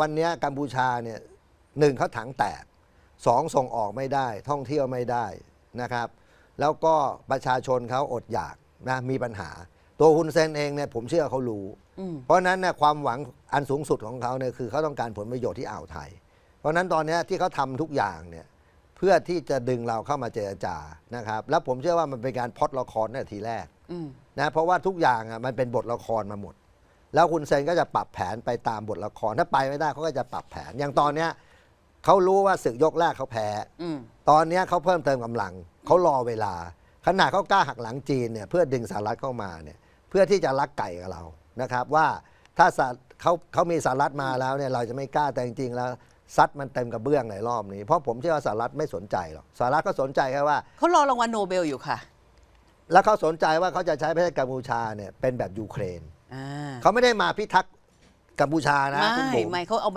วันเนี้ยกัมพูชาเนี่ยหนึ่งเขาถังแตกสองส่งออกไม่ได้ ท่องเที่ยวไม่ได้นะครับ แล้วก็ประชาชนเขาอดอยากนะมีปัญหา ตัวฮุนเซนเองเนี่ยผมเชื่อเขารู้อืมเพราะฉะนั้นเนี่ยความหวังอันสูงสุดของเขาเนี่ยคือเขาต้องการผลประโยชน์ที่อ่าวไทย เพราะฉะนั้นตอนเนี้ยที่เขาทำทุกอย่างเนี่ยเพื่อที่จะดึงเราเข้ามาเจรจานะครับ แล้วผมเชื่อว่ามันเป็นการพล็อดละครตั้งแต่ทีแรกอืมนะเพราะว่าทุกอย่างอะมันเป็นบทละครมาหมด แล้วคุณเซนก็จะปรับแผนไปตามบทละครถ้าไปไม่ได้เขาก็จะปรับแผนอย่างตอนเนี้ยเขารู้ว่าศึกยกแรกเขาแพ้อืม ตอนเนี้ยเขาเพิ่มเติมกำลังเขารอเวลา ขนาดเขากล้าหักหลังจีนเนี่ยเพื่อดึงสหรัฐเข้ามาเนี่ยเพื่อที่จะลักไก่กับเรานะครับว่าถ้าสหเขาเขามีสหรัฐมาแล้วเนี่ยเราจะไม่กล้าแต่จริงๆแล้วซัดมันเต็มกระเบื้องในรอบนี้เพราะผมเชื่อว่าสหรัฐไม่สนใจหรอกสหรัฐก็สนใจแค่ว่า เขารอรางวัลโนเบลอยู่ค่ะ แล้วเขาสนใจว่าเขาจะใช้ประเทศกัมพูชาเนี่ยเป็นแบบยูเครน อ่าเขาไม่ได้มาพิทักษ์กัมพูชานะคุณไม่บุ๋มไม่เขาเอา